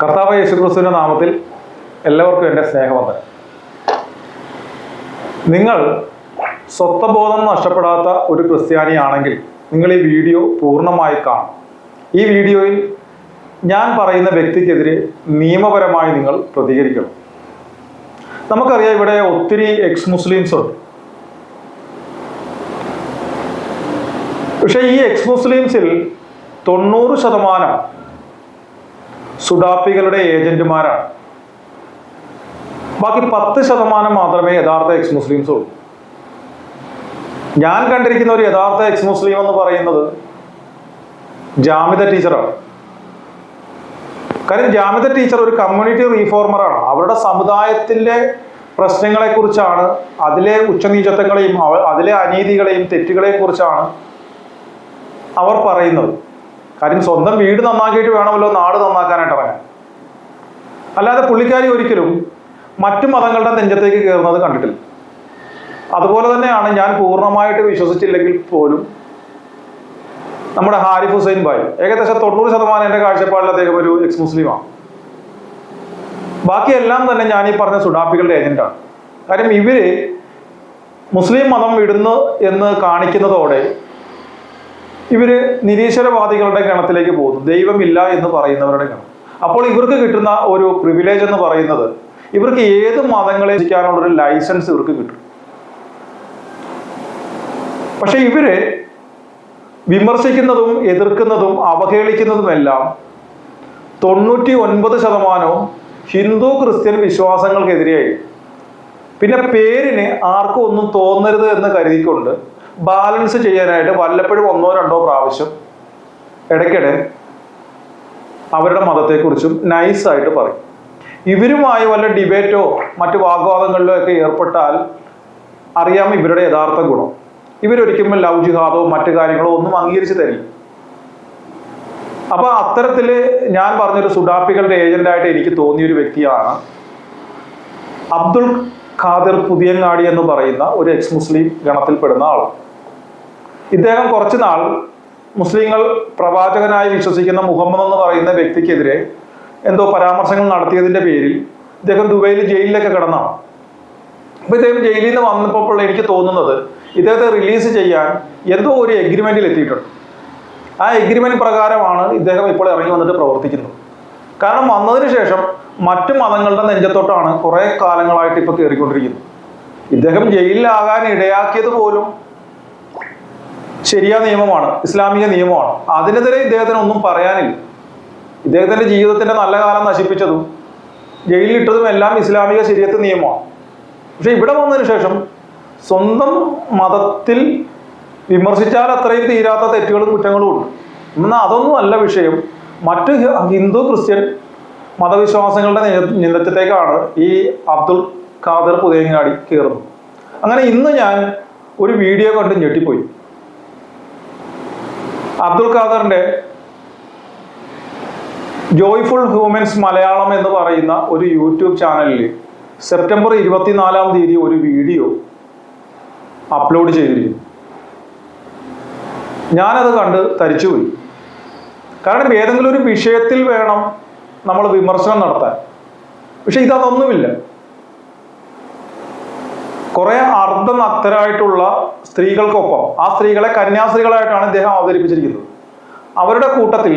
കർത്താവ് യേശുക്രിസ്തുവിന്റെ നാമത്തിൽ എല്ലാവർക്കും എന്റെ സ്നേഹവന്ദനം. നിങ്ങൾ സ്വത്വബോധം നഷ്ടപ്പെടാത്ത ഒരു ക്രിസ്ത്യാനിയാണെങ്കിൽ നിങ്ങൾ ഈ വീഡിയോ പൂർണമായി കാണും. ഈ വീഡിയോയിൽ ഞാൻ പറയുന്ന വ്യക്തിക്കെതിരെ നിയമപരമായി നിങ്ങൾ പ്രതികരിക്കണം. നമുക്കറിയാം ഇവിടെ ഒത്തിരി എക്സ് മുസ്ലിംസ് ഉണ്ട്. പക്ഷേ ഈ എക്സ് മുസ്ലിംസിൽ തൊണ്ണൂറ് ശതമാനം സുഡാപ്പികളുടെ ഏജന്റുമാരാണ്. ബാക്കി പത്ത് ശതമാനം മാത്രമേ യഥാർത്ഥ എക്സ് മുസ്ലിംസ് ഉള്ളൂ. ഞാൻ കണ്ടിരിക്കുന്ന ഒരു യഥാർത്ഥ എക്സ് മുസ്ലിം എന്ന് പറയുന്നത് ജാമിത ടീച്ചറാണ്. കാര്യം ജാമിത ടീച്ചർ ഒരു കമ്മ്യൂണിറ്റി റീഫോർമറാണ് അവരുടെ സമുദായത്തിന്റെ പ്രശ്നങ്ങളെക്കുറിച്ചാണ് അതിലെ ഉച്ചനീചത്വങ്ങളെയും അതിലെ അനീതികളെയും തെറ്റുകളെയും കുറിച്ചാണ് അവർ പറയുന്നത്. കാര്യം സ്വന്തം വീട് നന്നാക്കിയിട്ട് വേണമല്ലോ നാട് നന്നാക്കാനായിട്ട് ഇറങ്ങാൻ. അല്ലാതെ പുള്ളിക്കാരി ഒരിക്കലും മറ്റു മതങ്ങളുടെ നെഞ്ചത്തേക്ക് കയറുന്നത് കണ്ടിട്ടില്ല. അതുപോലെ തന്നെയാണ് ഞാൻ പൂർണമായിട്ട് വിശ്വസിച്ചില്ലെങ്കിൽ പോലും നമ്മുടെ ഹാരിഫ് ഹുസൈൻ ഭായ് ഏകദേശം തൊണ്ണൂറ് ശതമാനം എന്റെ കാഴ്ചപ്പാടിൽ അദ്ദേഹം ഒരു എക്സ് മുസ്ലിമാണ് ബാക്കിയെല്ലാം തന്നെ ഞാൻ ഈ പറഞ്ഞ സുഡാപ്പികളുടെ ഏജന്റാണ് കാര്യം ഇവർ മുസ്ലിം മതം വിടുന്നു എന്ന് കാണിക്കുന്നതോടെ ഇവർ നിരീശ്വരവാദികളുടെ ഗണത്തിലേക്ക് പോകുന്നു. ദൈവമില്ല എന്ന് പറയുന്നവരുടെ ഗണം. അപ്പോൾ ഇവർക്ക് കിട്ടുന്ന ഒരു പ്രിവിലേജ് എന്ന് പറയുന്നത് ഇവർക്ക് ഏത് മതങ്ങളെ രചിക്കാനുള്ള ഒരു ലൈസൻസ് ഇവർക്ക് കിട്ടും. പക്ഷെ ഇവർ വിമർശിക്കുന്നതും എതിർക്കുന്നതും അവഹേളിക്കുന്നതുമെല്ലാം തൊണ്ണൂറ്റി ഒൻപത് ശതമാനവും ഹിന്ദു ക്രിസ്ത്യൻ വിശ്വാസങ്ങൾക്കെതിരെയായി പിന്നെ പേരിന് ആർക്കും ഒന്നും തോന്നരുത് എന്ന് കരുതിക്കൊണ്ട് ബാലൻസ് ചെയ്യാനായിട്ട് വല്ലപ്പോഴും ഒന്നോ രണ്ടോ പ്രാവശ്യം ഇടയ്ക്കിടെ അവരുടെ മതത്തെക്കുറിച്ചും നൈസായിട്ട് പറയും. ഇവരുമായി വല്ല ഡിബേറ്റോ മറ്റു വാഗ്വാദങ്ങളിലോ ഒക്കെ ഏർപ്പെട്ടാൽ അറിയാം ഇവരുടെ യഥാർത്ഥ ഗുണം. ഇവരൊരിക്കലും ലവ് ജിഹാദോ മറ്റു കാര്യങ്ങളോ ഒന്നും അംഗീകരിച്ച് തരില്ല അപ്പൊ അത്തരത്തിൽ ഞാൻ പറഞ്ഞൊരു സുഡാപ്പികളുടെ ഏജന്റായിട്ട് എനിക്ക് തോന്നിയ ഒരു വ്യക്തിയാണ് അബ്ദുൾ ഖാദിർ പുതിയങ്ങാടി എന്ന് പറയുന്ന ഒരു എക്സ് മുസ്ലിം ഗണത്തിൽപ്പെടുന്ന ആൾ ഇദ്ദേഹം കുറച്ചു നാൾ മുസ്ലിങ്ങൾ പ്രവാചകനായി വിശ്വസിക്കുന്ന മുഹമ്മദ് എന്ന് പറയുന്ന വ്യക്തിക്കെതിരെ എന്തോ പരാമർശങ്ങൾ നടത്തിയതിന്റെ പേരിൽ ഇദ്ദേഹം ദുബൈയിൽ ജയിലിലൊക്കെ കിടന്നാണ്. അപ്പൊ ഇദ്ദേഹം ജയിലിൽ നിന്ന് വന്നപ്പോൾ എനിക്ക് തോന്നുന്നത് ഇദ്ദേഹത്തെ റിലീസ് ചെയ്യാൻ എന്തോ ഒരു എഗ്രിമെന്റിൽ എത്തിയിട്ടുണ്ട്. ആ എഗ്രിമെന്റ് പ്രകാരമാണ് ഇദ്ദേഹം ഇപ്പോൾ ഇറങ്ങി വന്നിട്ട് പ്രവർത്തിക്കുന്നത്. കാരണം വന്നതിന് ശേഷം മറ്റു മതങ്ങളുടെ നെഞ്ചത്തോട്ടാണ് കുറെ കാലങ്ങളായിട്ട് ഇപ്പൊ കയറിക്കൊണ്ടിരിക്കുന്നത്. ഇദ്ദേഹം ജയിലിലാകാൻ ഇടയാക്കിയത് പോലും ശരിയായ നിയമമാണ് ഇസ്ലാമിക നിയമമാണ്. അതിനെതിരെ ഇദ്ദേഹത്തിന് ഒന്നും പറയാനില്ല. ഇദ്ദേഹത്തിന്റെ ജീവിതത്തിന്റെ നല്ല കാലം നശിപ്പിച്ചതും ജയിലിലിട്ടതും എല്ലാം ഇസ്ലാമിക ശരീരത്ത് നിയമമാണ്. പക്ഷെ ഇവിടെ വന്നതിന് ശേഷം സ്വന്തം മതത്തിൽ വിമർശിച്ചാൽ അത്രയും തീരാത്ത തെറ്റുകളും കുറ്റങ്ങളും ഉണ്ട്. എന്നാൽ അതൊന്നും അല്ല വിഷയം. മറ്റ് ഹിന്ദു ക്രിസ്ത്യൻ മതവിശ്വാസങ്ങളുടെ നിന്ദത്തിലേക്കാണ് ഈ അബ്ദുൾ ഖാദർ പുതിയങ്ങാടി കയറുന്നത്. അങ്ങനെ ഇന്ന് ഞാൻ ഒരു വീഡിയോ കണ്ട് ഞെട്ടിപ്പോയി. അബ്ദുൾ ഖാദറിന്റെ ജോയ്ഫുൾ ഹ്യൂമൻസ് മലയാളം എന്ന് പറയുന്ന ഒരു യൂട്യൂബ് ചാനലിൽ സെപ്റ്റംബർ ഇരുപത്തിനാലാം തീയതി ഒരു വീഡിയോ അപ്ലോഡ് ചെയ്തിരിക്കുന്നു. ഞാനത് കണ്ട് തരിച്ചുപോയി. കാരണം ഏതെങ്കിലും ഒരു വിഷയത്തിൽ വേണം നമ്മൾ വിമർശനം നടത്താൻ. പക്ഷെ ഇതതൊന്നുമില്ല. കുറെ അർദ്ധനഗ്നരായിട്ടുള്ള സ്ത്രീകൾക്കൊപ്പം ആ സ്ത്രീകളെ കന്യാസ്ത്രീകളായിട്ടാണ് ഇദ്ദേഹം അവതരിപ്പിച്ചിരിക്കുന്നത്. അവരുടെ കൂട്ടത്തിൽ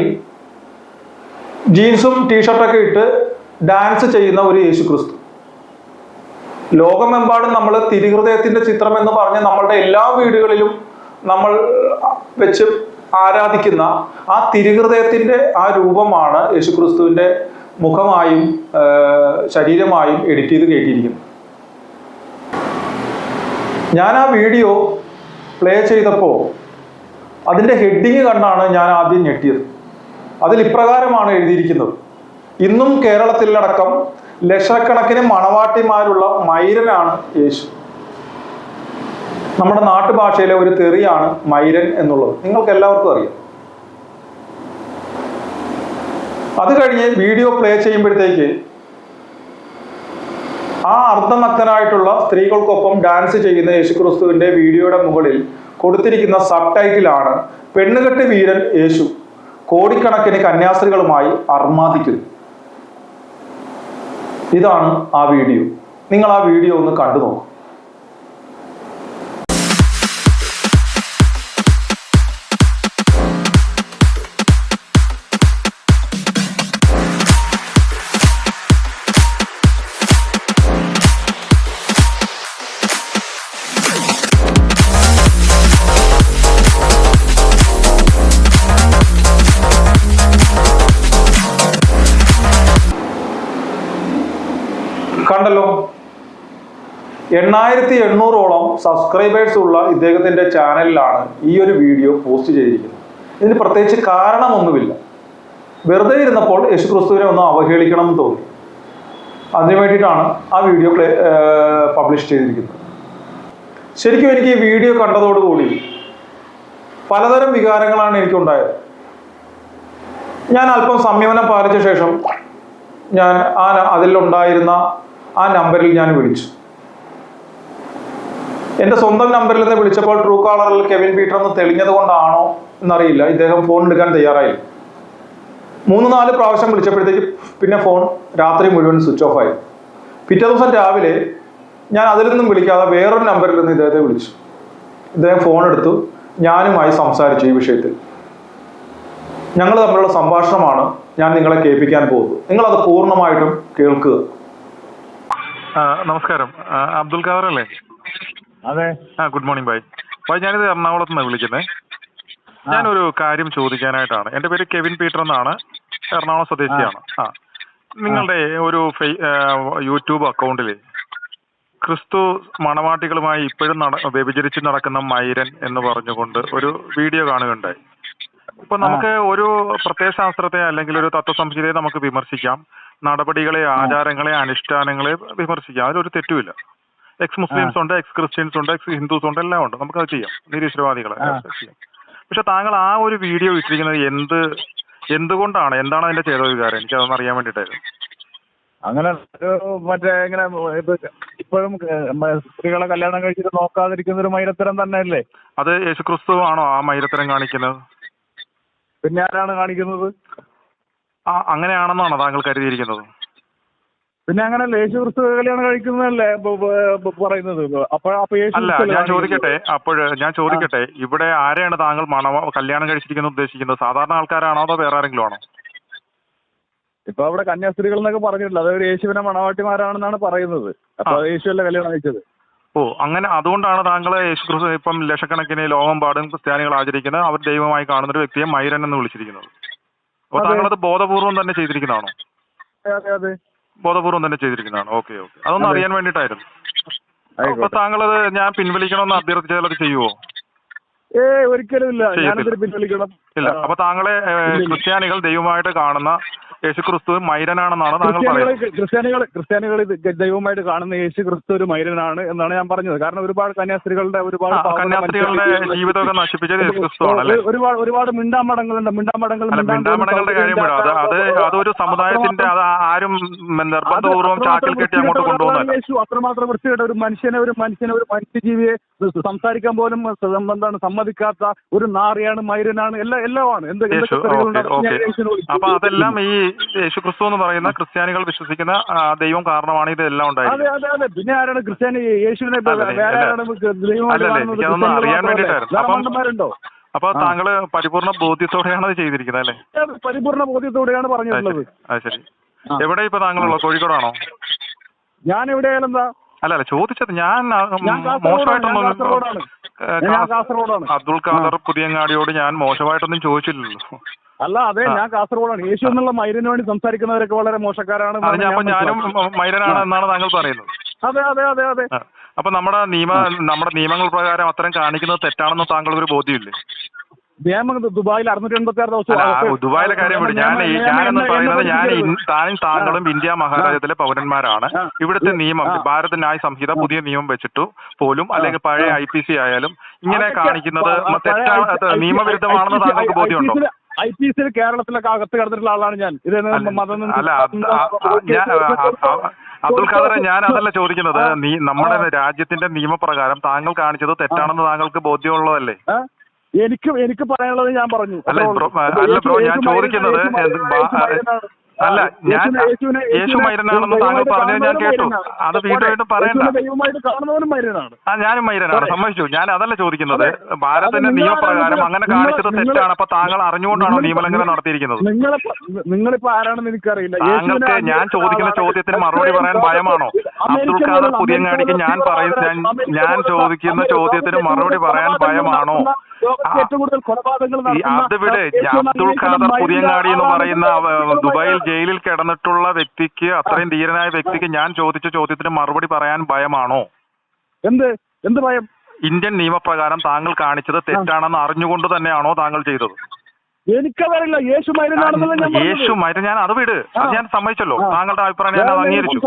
ജീൻസും ടീഷർട്ടൊക്കെ ഇട്ട് ഡാൻസ് ചെയ്യുന്ന ഒരു യേശു ക്രിസ്തു ലോകമെമ്പാടും നമ്മൾ തിരുഹൃദയത്തിന്റെ ചിത്രം എന്ന് പറഞ്ഞ് നമ്മളുടെ എല്ലാ വീടുകളിലും നമ്മൾ വെച്ച് ആരാധിക്കുന്ന ആ തിരുഹൃദയത്തിന്റെ ആ രൂപമാണ് യേശുക്രിസ്തുവിന്റെ മുഖമായും ശരീരമായും എഡിറ്റ് ചെയ്ത് കയറ്റിയിരിക്കുന്നത് ഞാൻ ആ വീഡിയോ പ്ലേ ചെയ്തപ്പോൾ അതിന്റെ ഹെഡിങ് കണ്ടാണ് ഞാൻ ആദ്യം ഞെട്ടിയത്. അതിൽ ഇപ്രകാരമാണ് എഴുതിയിരിക്കുന്നത്. ഇന്നും കേരളത്തിലടക്കം ലക്ഷക്കണക്കിന് മണവാട്ടിമാരുള്ള മൈരനാണ് യേശു. നമ്മുടെ നാട്ടുഭാഷയിലെ ഒരു തെറിയാണ് മൈരൻ എന്നുള്ളത്. നിങ്ങൾക്ക് എല്ലാവർക്കും അറിയാം. അത് കഴിഞ്ഞ് വീഡിയോ പ്ലേ ചെയ്യുമ്പോഴത്തേക്ക് ആ അർദ്ധമക്തനായിട്ടുള്ള സ്ത്രീകൾക്കൊപ്പം ഡാൻസ് ചെയ്യുന്ന യേശുക്രിസ്തുവിന്റെ വീഡിയോയുടെ മുകളിൽ കൊടുത്തിരിക്കുന്ന സബ് ടൈറ്റിലാണ് പെണ്ണുകെട്ട് വീരൻ യേശു കോടിക്കണക്കിന് കന്യാസ്ത്രീകളുമായി അർമാദിക്കുന്നു. ഇതാണ് ആ വീഡിയോ. നിങ്ങൾ ആ വീഡിയോ ഒന്ന് കണ്ടു നോക്കും. എണ്ണായിരത്തി എണ്ണൂറോളം സബ്സ്ക്രൈബേഴ്സ് ഉള്ള ഇദ്ദേഹത്തിന്റെ ചാനലിലാണ് ഈ ഒരു വീഡിയോ പോസ്റ്റ് ചെയ്തിരിക്കുന്നത്. ഇതിന് പ്രത്യേകിച്ച് കാരണമൊന്നുമില്ല. വെറുതെ ഇരുന്നപ്പോൾ യേശു ക്രിസ്തുവിനെ ഒന്ന് അവഹേളിക്കണം എന്ന് തോന്നി. അതിനു വേണ്ടിയിട്ടാണ് ആ വീഡിയോ പബ്ലിഷ് ചെയ്തിരിക്കുന്നത്. ശരിക്കും എനിക്ക് ഈ വീഡിയോ കണ്ടതോടുകൂടി പലതരം വികാരങ്ങളാണ് എനിക്കുണ്ടായത്. ഞാൻ അല്പം സംയമനം പാലിച്ച ശേഷം ഞാൻ ആ അതിലുണ്ടായിരുന്ന ആ നമ്പറിൽ ഞാൻ വിളിച്ചു. എന്റെ സ്വന്തം നമ്പറിൽ നിന്ന് വിളിച്ചപ്പോൾ ട്രൂ കോളറിൽ കെവിൻ പീറ്റർ എന്ന് തെളിഞ്ഞത് കൊണ്ടാണോ എന്നറിയില്ല. ഇദ്ദേഹം ഫോൺ എടുക്കാൻ തയ്യാറായി മൂന്ന് നാല് പ്രാവശ്യം വിളിച്ചപ്പോഴത്തേക്ക് പിന്നെ ഫോൺ രാത്രി മുഴുവൻ സ്വിച്ച് ഓഫ് ആയി. പിറ്റേ ദിവസം രാവിലെ ഞാൻ അതിൽ നിന്നും വിളിക്കാതെ വേറൊരു നമ്പറിൽ നിന്ന് ഇദ്ദേഹത്തെ വിളിച്ചു. ഇദ്ദേഹം ഫോൺ എടുത്തു. ഞാനുമായി സംസാരിച്ചു ഈ വിഷയത്തിൽ. ഞങ്ങൾ തമ്മിലുള്ള സംഭാഷണമാണ് ഞാൻ നിങ്ങളെ കേൾപ്പിക്കാൻ പോകുന്നത്. അത് പൂർണമായിട്ടും കേൾക്കുക. നമസ്കാരം. അബ്ദുൽ ഖാദർ അല്ലേ അതെ. ആ ഗുഡ് മോർണിംഗ് ബൈ ബൈ ഞാനിത് എറണാകുളത്ത് നിന്ന് വിളിക്കുന്നത് ഞാനൊരു കാര്യം ചോദിക്കാനായിട്ടാണ്. എന്റെ പേര് കെവിൻ പീറ്റർ എന്നാണ്. എറണാകുളം സ്വദേശിയാണ്. ആ. നിങ്ങളുടെ ഒരു യൂട്യൂബ് അക്കൗണ്ടിൽ ക്രിസ്തു മണവാട്ടികളുമായി ഇപ്പോഴും നട വ്യഭിചരിച്ച് നടക്കുന്ന മൈരൻ എന്ന് പറഞ്ഞുകൊണ്ട് ഒരു വീഡിയോ കാണുകയുണ്ടായി. ഇപ്പൊ നമുക്ക് ഒരു പ്രത്യയശാസ്ത്രത്തെ അല്ലെങ്കിൽ ഒരു തത്വസംഹിതയെ നമുക്ക് വിമർശിക്കാം. നടപടികളെ ആചാരങ്ങളെ അനുഷ്ഠാനങ്ങളെ വിമർശിക്കാം. അതിലൊരു തെറ്റുമില്ല. എക്സ് മുസ്ലിംസ് ഉണ്ട് എക്സ് ക്രിസ്ത്യൻസ് ഉണ്ട് എക്സ് ഹിന്ദുസ് ഉണ്ട് എല്ലാം ഉണ്ട്. നമുക്ക് നമുക്കത് ചെയ്യാം. നിരീശ്വരവാദികളെ. ചെയ്യാം. പക്ഷെ താങ്കൾ ആ ഒരു വീഡിയോ ഇട്ടിരിക്കുന്നത് എന്ത് എന്തുകൊണ്ടാണ്? എന്താണ് അതിന്റെ ചേതവികാരം? എനിക്ക് അതൊന്ന് അറിയാൻ വേണ്ടിയിട്ടായിരുന്നു. അങ്ങനെ മറ്റേ ഇങ്ങനെ ഇപ്പോഴും സ്ത്രീകളെ കല്യാണം കഴിച്ചിട്ട് നോക്കാതിരിക്കുന്ന ഒരു മൈരത്തരം തന്നെയല്ലേ? അത് യേശുക്രിസ്തു ആണോ ആ മൈരത്തരം കാണിക്കുന്നത്? പിന്നെ ആരാണ് കാണിക്കുന്നത്? ആ അങ്ങനെയാണെന്നാണോ താങ്കൾ കരുതിയിരിക്കുന്നത്? പിന്നെ അങ്ങനെ യേശു ക്രിസ്തു കല്യാണം കഴിക്കുന്നതല്ലേ പറയുന്നത്? അപ്പൊ അപ്പൊ യേശു അല്ല ഞാൻ ചോദിക്കട്ടെ അപ്പോൾ ഞാൻ ചോദിക്കട്ടെ ഇവിടെ ആരെയാണ് താങ്കൾ മണവ കല്യാണം കഴിച്ചിരിക്കുന്നത് ഉദ്ദേശിക്കുന്നത്? സാധാരണ ആൾക്കാരാണോ അതോ വേറെ ആരെങ്കിലും ആണോ? ഇപ്പൊ അവിടെ കന്യാസ്ത്രീകൾ എന്നൊക്കെ പറഞ്ഞിട്ടില്ല. അതൊരു യേശുവിനെ മണവാട്ടിമാരാണെന്നാണ് പറയുന്നത്. അപ്പൊ യേശുവല്ല കല്യാണം കഴിച്ചത്? ഓ അങ്ങനെ അതുകൊണ്ടാണ് താങ്കൾ യേശു ക്രിസ്തു ഇപ്പം ലക്ഷക്കണക്കിന് ലോകമെമ്പാടും ക്രിസ്ത്യാനികൾ ആചരിക്കുന്നത്. അവർ ദൈവമായി കാണുന്ന ഒരു വ്യക്തിയെ മൈരൻ എന്ന് വിളിച്ചിരിക്കുന്നത്. അപ്പോൾ താങ്കൾ അത് ബോധപൂർവം തന്നെ ചെയ്തിരിക്കുന്നതാണോ? അതെ അതെ. ബോധപൂർവം തന്നെ ചെയ്തിരിക്കുന്നതാണ്. Okay okay. അതൊന്നും അറിയാൻ വേണ്ടിയിട്ടായിരുന്നു. അപ്പൊ താങ്കൾ താങ്കളത് ഞാൻ പിൻവലിക്കണമെന്ന് അഭ്യർത്ഥിച്ചാൽ അത് ചെയ്യുവോ? ഏ ഒരിക്കലും ഇല്ല. പിൻവലിക്കണം. ഇല്ല. അപ്പൊ താങ്കളെ ക്രിസ്ത്യാനികൾ ദൈവമായിട്ട് കാണുന്ന യേശു ക്രിസ്തു മൈരനാണെന്നാണ് താങ്കൾ പറയുന്നത്. ക്രിസ്ത്യാനികൾ ക്രിസ്ത്യാനികൾ ഇത് ദൈവമായിട്ട് കാണുന്ന യേശു ക്രിസ്തു ഒരു മൈരനാണ് എന്നാണ് ഞാൻ പറഞ്ഞത്. കാരണം ഒരുപാട് കന്യാസ്ത്രീകളുടെ ഒരുപാട് കന്യാസ്ത്രീകളുടെ ജീവിതമൊക്കെ നശിപ്പിച്ചത് യേശു ക്രിസ്തു ആണല്ലേ ഒരുപാട് ഒരുപാട് മിണ്ടാമടങ്ങളുണ്ട് മിണ്ടാമടങ്ങൾ മിണ്ടാമടങ്ങളുടെ കാര്യം പറയാം. അത് അത് അതൊരു സമുദായത്തിന്റെ അത് ആരും നിർബന്ധപൂർവം ചാക്കിൽ കെട്ടി അങ്ങോട്ട് കൊണ്ടുപോകുന്നത് യേശു അത്രമാത്രം വൃത്തികെട്ട ഒരു മനുഷ്യനെ ഒരു മനുഷ്യനെ ഒരു മനുഷ്യജീവിയെ സംസാരിക്കാൻ പോലും എന്താണ് സമ്മതിക്കാത്ത ഒരു നാറിയാണ് മൈരനാണ് എല്ലാം എല്ലാമാണ്. എന്ത് എന്തൊക്കെ. അപ്പൊ അതെല്ലാം ഈ യേശു ക്രിസ്തു എന്ന് പറയുന്ന ക്രിസ്ത്യാനികൾ വിശ്വസിക്കുന്ന ദൈവം കാരണമാണ് ഇതെല്ലാം അതെ ഉണ്ടായിരുന്നത് അതെ അതെ. പിന്നെ ആരാണ് ക്രിസ്ത്യാനി? യേശുവിനെ? എനിക്കതൊന്ന് അറിയാൻ വേണ്ടിട്ടായിരുന്നു അപ്പം-. താങ്കൾ പരിപൂർണ ബോധ്യത്തോടെയാണ് അത് ചെയ്തിരിക്കുന്നത് അല്ലേ? പരിപൂർണ ബോധ്യത്തോടെയാണ് അത് പറഞ്ഞിട്ടുള്ളത് ശരി. അത്. എവിടെ ഇപ്പൊ താങ്കളുള്ളത് കോഴിക്കോടാണോ? ഞാൻ എവിടെയായാലും എന്താ അല്ല അല്ല ചോദിച്ചത് ഞാൻ മോശമായിട്ടൊന്നും അബ്ദുൾ ഖാദർ പുതിയങ്ങാടിയോട് ഞാൻ മോശമായിട്ടൊന്നും ചോദിച്ചില്ലല്ലോ. അല്ല അതെ ഞാൻ കാസർഗോഡാണ്. യേശു എന്നുള്ള മൈരന് വേണ്ടി സംസാരിക്കുന്നവരൊക്കെ വളരെ മോശക്കാരാണ് ഞാനും മൈരനാണ് എന്നാണ് താങ്കൾ പറയുന്നത്. അതെ അതെ അതെ അതെ. അപ്പൊ നമ്മുടെ നിയമ നമ്മുടെ നിയമങ്ങൾ പ്രകാരം അത്തരം കാണിക്കുന്നത് തെറ്റാണെന്ന് താങ്കൾക്ക് ഒരു ബോധ്യമില്ലേ നിയമം ദുബായിൽ അറുന്നൂറ്റി എൺപത്തി ആറ് ദിവസം ദുബായിലെ കാര്യം വിട്. ഞാൻ ഞാനെന്ന് പറയുന്നത് ഞാൻ. താനും താങ്കളും ഇന്ത്യ മഹാരാജ്യത്തിലെ പൗരന്മാരാണ്. ഇവിടുത്തെ നിയമം. ഭാരത ന്യായ സംഹിത പുതിയ നിയമം വെച്ചിട്ടു പോലും അല്ലെങ്കിൽ പഴയ ഐ പി സി ആയാലും ഇങ്ങനെ കാണിക്കുന്നത് ഐ- നിയമവിരുദ്ധമാണെന്ന് താങ്കൾക്ക് ബോധ്യമുണ്ടോ? ഐ- പി സിയിൽ കേരളത്തിലൊക്കെ അകത്ത് കടന്നിട്ടുള്ള ആളാണ് ഞാൻ. ഇത് മതം അബ്ദുൽ ഖാദറെ ഞാൻ അതല്ല ചോദിക്കുന്നത് നീ നമ്മുടെ രാജ്യത്തിന്റെ നിയമപ്രകാരം താങ്കൾ കാണിച്ചത് തെറ്റാണെന്ന് താങ്കൾക്ക് ബോധ്യമുള്ളതല്ലേ? എനിക്ക് എനിക്ക് പറയാനുള്ളത് ഞാൻ പറഞ്ഞു. അല്ല ബ്രോ അല്ല ബ്രോ ഞാൻ ചോദിക്കുന്നത് അല്ല ഞാൻ യേശു മൈരനാണെന്ന് താങ്കൾ പറഞ്ഞത് ഞാൻ കേട്ടു. അത് മൈരനാണ്. വീണ്ടും വീണ്ടും പറയണ്ട. ആ ഞാനും മൈരനാണ്. സമ്മതിച്ചു. ഞാൻ അതല്ല ചോദിക്കുന്നത്. ഭാരതത്തിന്റെ നിയമപ്രകാരം അങ്ങനെ കാണിച്ചത് തെറ്റാണ്. അപ്പൊ താങ്കൾ അറിഞ്ഞുകൊണ്ടാണോ നിയമലംഘനം നടത്തിയിരിക്കുന്നത്? നിങ്ങളിപ്പോ ആരാണെന്ന് എനിക്കറിയില്ല. താങ്കൾക്ക് ഞാൻ ചോദിക്കുന്ന. ചോദ്യത്തിന് മറുപടി പറയാൻ ഭയമാണോ? അബ്ദുൾ ഖാദർ പുതിയങ്ങാടിക്ക് ഞാൻ പറയുന്ന ഞാൻ- ചോദിക്കുന്ന ചോദ്യത്തിന് മറുപടി പറയാൻ ഭയമാണോ? അതിവിടെ അബ്ദുൾ ഖാദർ പുതിയങ്ങാടി എന്ന് പറയുന്ന ദുബായിൽ ജയിലിൽ കിടന്നിട്ടുള്ള വ്യക്തിക്ക് അത്രയും ധീരനായ വ്യക്തിക്ക് ഞാൻ ചോദിച്ച ചോദ്യത്തിന് മറുപടി പറയാൻ ഭയമാണോ? എന്ത്? എന്ത് ഭയം? ഇന്ത്യൻ നിയമപ്രകാരം താങ്കൾ കാണിച്ചത് തെറ്റാണെന്ന് അറിഞ്ഞുകൊണ്ട് തന്നെയാണോ താങ്കൾ ചെയ്തത്? എനിക്കതറിയില്ല യേശു യേശു മരുന്ന് ഞാൻ അത് വിട്. അത് ഞാൻ സമ്മതിച്ചല്ലോ. താങ്കളുടെ അഭിപ്രായം ഞാൻ അംഗീകരിച്ചു.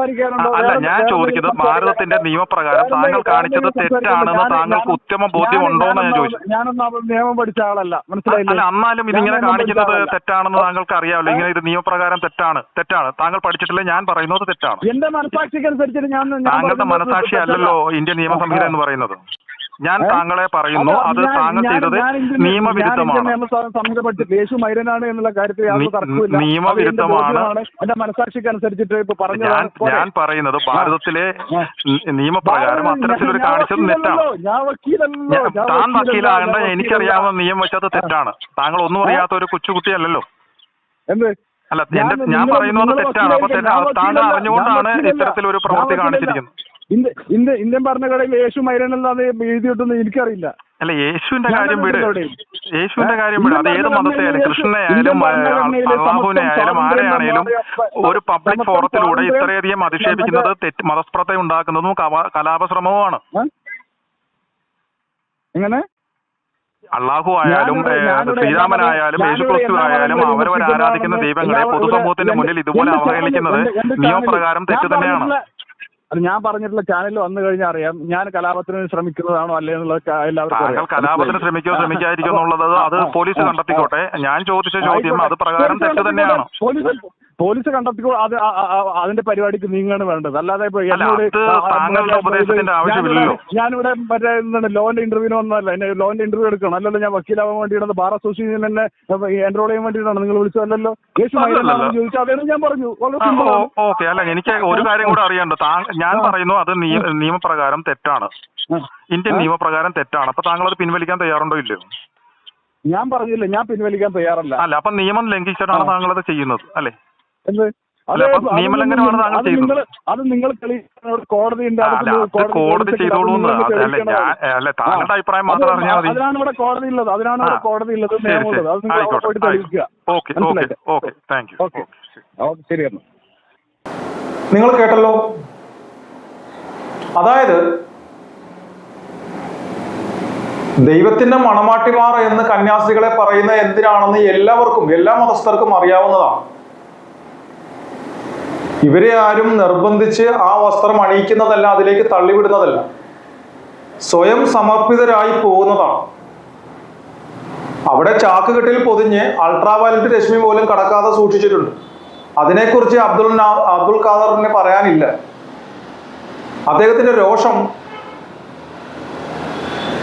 അല്ല ഞാൻ ചോദിക്കുന്നത് ഭാരതത്തിന്റെ നിയമപ്രകാരം താങ്കൾ കാണിച്ചത്? തെറ്റാണെന്ന് താങ്കൾക്ക് ഉത്തമ ബോധ്യമുണ്ടോ എന്ന് ഞാൻ ചോദിച്ചു. ഞാനൊന്നും നിയമം പഠിച്ച ആളല്ല മനസ്സിലായില്ല? എന്നാലും ഇതിങ്ങനെ കാണിക്കുന്നത് തെറ്റാണെന്ന് താങ്കൾക്ക് അറിയാമല്ലോ. ഇങ്ങനെ ഇത് നിയമപ്രകാരം തെറ്റാണ്. തെറ്റാണ്. താങ്കൾ പഠിച്ചിട്ടില്ല? ഞാൻ പറയുന്നത് തെറ്റാണ്. എന്റെ മനസാക്ഷിക്ക് അനുസരിച്ചിട്ട് ഞാൻ താങ്കളുടെ മനസാക്ഷി അല്ലല്ലോ ഇന്ത്യൻ നിയമസംഹിത എന്ന് പറയുന്നത്. ഞാൻ? താങ്കളെ പറയുന്നു. അത് താങ്കൾ ചെയ്തത് നിയമവിരുദ്ധമാണ്. യേശു മൈരനാണ് എന്നുള്ള കാര്യത്തിൽ യാതൊരു തർക്കമില്ല നിയമവിരുദ്ധമാണ്. എന്റെ. മനസാക്ഷിക്ക് അനുസരിച്ചിട്ട് ഇപ്പൊ ഞാൻ പറയുന്നത് ഭാരതത്തിലെ നിയമപ്രകാരം അത്തരത്തിലൊരു കാണിച്ചത് തെറ്റാണ്. താൻ വക്കീലാകേണ്ട എനിക്കറിയാവുന്ന. നിയമം വെച്ചത് തെറ്റാണ്. താങ്കൾ ഒന്നും അറിയാത്ത ഒരു കൊച്ചുകുട്ടിയല്ലല്ലോ. എന്ത്? അല്ല ഞാൻ- എന്റെ ഞാൻ പറയുന്നത് തെറ്റാണ്. അപ്പൊ താങ്കൾ അറിഞ്ഞുകൊണ്ടാണ് ഇത്തരത്തിലൊരു പ്രവൃത്തി. കാണിച്ചിരിക്കുന്നത്. ഇന്ത്യ- ഇന്ത്യ- ഇന്ത്യൻ ഭരണഘടനയിൽ യേശു മൈരനല്ലാതെ എഴുതിയിട്ടൊന്നും എനിക്കറിയില്ല. അല്ല യേശുവിന്റെ കാര്യം വിട്. യേശുവിന്റെ കാര്യം വിട്. അത് ഏത് മതത്തെ ആയാലും കൃഷ്ണനെ ആയാലും ഭരണഘടനയിലെ അള്ളാഹുവിനെ ആയാലും ആരെയാണേലും ഒരു പബ്ലിക് ഫോറത്തിലൂടെ ഇത്രയധികം അധിക്ഷേപിക്കുന്നത് തെറ്റ് മതസ്പ്രത ഉണ്ടാക്കുന്നതും കലാപശ്രമവുമാണ്. എങ്ങനെ? അള്ളാഹു ആയാലും ശ്രീരാമൻ ആയാലും ഞാനിവിടെ ശ്രീരാമനായാലും യേശുക്രിസ്തു ആയാലും അവരവർ ആരാധിക്കുന്ന ദൈവങ്ങളെ പൊതുസമൂഹത്തിന്റെ മുന്നിൽ ഇതുപോലെ അവഹേളിക്കുന്നത് നിയമപ്രകാരം തെറ്റ് തന്നെയാണ്. അത് ഞാൻ പറഞ്ഞിട്ടുള്ള ചാനലിൽ വന്നു കഴിഞ്ഞാൽ അറിയാം. ഞാൻ കലാപത്തിന് ശ്രമിക്കുന്നതാണോ അല്ലേ എന്നുള്ളത് എല്ലാവർക്കും താങ്കൾ അറിയാം. കലാപത്തിന് ശ്രമിക്കോ ശ്രമിക്കാതിരിക്കോ എന്നുള്ളത് അത് പോലീസ് കണ്ടെത്തിക്കോട്ടെ. ഞാൻ ചോദിച്ച ചോദ്യം അത് പ്രകാരം തെറ്റ് തന്നെയാണ്? പോലീസ് പോലീസ് കണ്ടെത്തിക്കോ അത് അതിന്റെ പരിപാടിക്ക് നീങ്ങാണ് വേണ്ടത്. അല്ലാതെ. ഞാനിവിടെ- മറ്റേ എന്താണ് ലോന്റെ ഇന്റർവ്യൂവിന് വന്നതല്ല. എന്നെ ലോന്റെ ഇന്റർവ്യൂ എടുക്കണം. അല്ലല്ലോ ഞാൻ വക്കീലാവാൻ വേണ്ടിയാണ് ബാർ അസോസിയേഷൻ എന്നെ എൻറോൾ ചെയ്യാൻ വേണ്ടിയിട്ടാണ് നിങ്ങൾ വിളിച്ചതല്ലോ കേസ് ചോദിച്ചു മൈരനാണെന്ന് ചോദിച്ചാൽ അതേ ഞാൻ പറഞ്ഞു. ഓക്കെ. അല്ല എനിക്ക് ഒരു കാര്യം കൂടെ അറിയണ്ട? ഞാൻ. പറയുന്നു അത് നിയ- നിയമപ്രകാരം തെറ്റാണ്. ഇന്ത്യൻ? നിയമപ്രകാരം തെറ്റാണ്. അപ്പൊ താങ്കൾ അത് പിൻവലിക്കാൻ തയ്യാറുണ്ടോ ഇല്ലയോ? ഞാൻ പറഞ്ഞില്ല ഞാൻ പിൻവലിക്കാൻ തയ്യാറല്ല. അല്ല അപ്പൊ നിയമം ലംഘിച്ചിട്ടാണ്. താങ്കൾ അത് ചെയ്യുന്നത് അല്ലേ? എന്ത് അത് നിങ്ങൾ കോടതി ഉണ്ട് അല്ല കോടതി ചെയ്തോളൂ എന്ന് അല്ല അല്ല താങ്കളുടെ അഭിപ്രായം മാത്രം അറിഞ്ഞാൽ മതി. അതിനാണ് ഇവിടെ കോടതി ഉള്ളത്. അതിനാണ് ഇവിടെ. കോടതി ഉള്ളത് നിയമമുള്ളത് അത് നിങ്ങൾ പോയിട്ട് തെളിയിക്കുക. ഓക്കെ ശരി എന്നാ. നിങ്ങൾ കേട്ടല്ലോ? അതായത് ദൈവത്തിന്റെ മണമാട്ടിമാർ എന്ന് കന്യാസികളെ പറയുന്ന എന്തിനാണെന്ന് എല്ലാവർക്കും എല്ലാ മതസ്ഥർക്കും അറിയാവുന്നതാണ്. ഇവരെ ആരും നിർബന്ധിച്ച് ആ വസ്ത്രം അണിയിക്കുന്നതല്ല അതിലേക്ക് തള്ളിവിടുന്നതല്ല. സ്വയം സമർപ്പിതരായി പോകുന്നതാണ്. അവിടെ ചാക്കുകെട്ടിൽ പൊതിഞ്ഞ് അൾട്രാവയലറ്റ് രശ്മി പോലും കടക്കാതെ സൂക്ഷിച്ചിട്ടുണ്ട്. അതിനെക്കുറിച്ച് അബ്ദുൽ അബ്ദുൽ ഖാദറിനെ പറയാനില്ല. അദ്ദേഹത്തിന്റെ രോഷം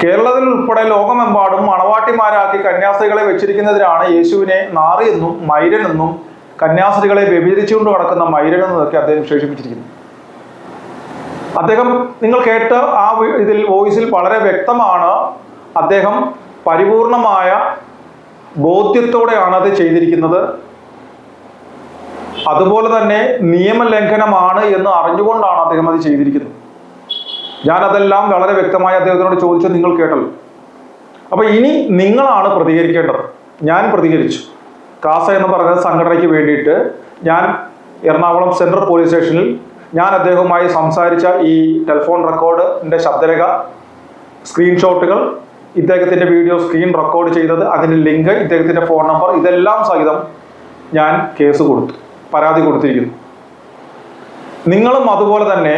കേരളത്തിൽ ഉൾപ്പെടെ ലോകമെമ്പാടും മണവാട്ടിമാരാക്കി കന്യാസ്ത്രീകളെ വെച്ചിരിക്കുന്നതിനാണ് യേശുവിനെ നാറിയെന്നും മൈരനെന്നും കന്യാസ്ത്രീകളെ വ്യഭിചരിച്ചുകൊണ്ട് നടക്കുന്ന കിടക്കുന്ന മൈരനെന്നൊക്കെ അദ്ദേഹം വിശേഷിപ്പിച്ചിരിക്കുന്നു. അദ്ദേഹം നിങ്ങൾ കേട്ട് ആ ഇതിൽ വോയിസിൽ വളരെ വ്യക്തമാണ് അദ്ദേഹം പരിപൂർണമായ ബോധ്യത്തോടെയാണ് അത് ചെയ്തിരിക്കുന്നത്. അതുപോലെ തന്നെ നിയമലംഘനമാണ് എന്ന് അറിഞ്ഞുകൊണ്ടാണ് അദ്ദേഹം അത് ചെയ്തിരിക്കുന്നത്. ഞാൻ അതെല്ലാം വളരെ വ്യക്തമായി അദ്ദേഹത്തിനോട് ചോദിച്ചത് നിങ്ങൾ കേട്ടല്ലോ. അപ്പൊ ഇനി നിങ്ങളാണ് പ്രതികരിക്കേണ്ടത്. ഞാൻ പ്രതികരിച്ചു. കാസ എന്ന് പറഞ്ഞ സംഘടനയ്ക്ക് വേണ്ടിയിട്ട് ഞാൻ എറണാകുളം സെൻട്രൽ പോലീസ് സ്റ്റേഷനിൽ ഞാൻ അദ്ദേഹവുമായി സംസാരിച്ച ഈ ടെലിഫോൺ റെക്കോർഡിന്റെ ശബ്ദരേഖ സ്ക്രീൻഷോട്ടുകൾ ഇദ്ദേഹത്തിന്റെ വീഡിയോ സ്ക്രീൻ റെക്കോർഡ് ചെയ്തത് അതിന്റെ ലിങ്ക് ഇദ്ദേഹത്തിന്റെ ഫോൺ നമ്പർ ഇതെല്ലാം സഹിതം ഞാൻ കേസ് കൊടുത്തു പരാതി കൊടുത്തിരിക്കുന്നു. നിങ്ങളും അതുപോലെ തന്നെ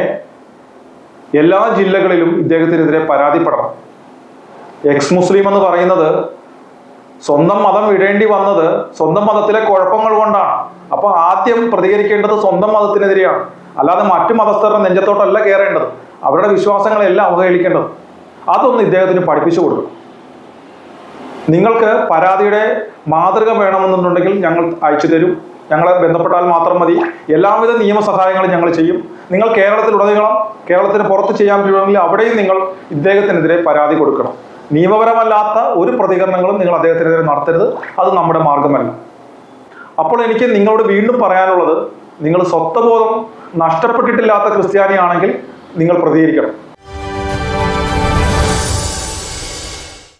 എല്ലാ ജില്ലകളിലും ഇദ്ദേഹത്തിനെതിരെ പരാതിപ്പെടണം. എക്സ് മുസ്ലിം എന്ന് പറയുന്നത് സ്വന്തം മതം വിടേണ്ടി വന്നത് സ്വന്തം മതത്തിലെ കുഴപ്പങ്ങൾ കൊണ്ടാണ്. അപ്പൊ ആദ്യം പ്രതികരിക്കേണ്ടത് സ്വന്തം മതത്തിനെതിരെയാണ്. അല്ലാതെ മറ്റു മതസ്ഥരുടെ നെഞ്ചത്തോട്ടല്ല കയറേണ്ടത് അവരുടെ വിശ്വാസങ്ങളെല്ലാം അവഹേളിക്കേണ്ടത്. അതൊന്ന് ഇദ്ദേഹത്തിന് പഠിപ്പിച്ചു കൊടുക്കണം. നിങ്ങൾക്ക് പരാതിയുടെ മാതൃക വേണമെന്നുണ്ടെങ്കിൽ ഞങ്ങൾ അയച്ചു തരും. ഞങ്ങളെ ബന്ധപ്പെട്ടാൽ മാത്രം മതി. എല്ലാവിധ നിയമസഹായങ്ങളും ഞങ്ങൾ ചെയ്യും. നിങ്ങൾ കേരളത്തിലുടനീളം കേരളത്തിന് പുറത്ത് ചെയ്യാൻ പറ്റുമെങ്കിൽ അവിടെയും നിങ്ങൾ ഇദ്ദേഹത്തിനെതിരെ പരാതി കൊടുക്കണം. നിയമപരമല്ലാത്ത ഒരു പ്രതികരണങ്ങളും നിങ്ങൾ അദ്ദേഹത്തിനെതിരെ നടത്തരുത്. അത് നമ്മുടെ മാർഗമല്ല. അപ്പോൾ എനിക്ക് നിങ്ങളോട് വീണ്ടും പറയാനുള്ളത് നിങ്ങൾ സ്വത്വബോധം നഷ്ടപ്പെട്ടിട്ടില്ലാത്ത ക്രിസ്ത്യാനിയാണെങ്കിൽ നിങ്ങൾ പ്രതികരിക്കണം.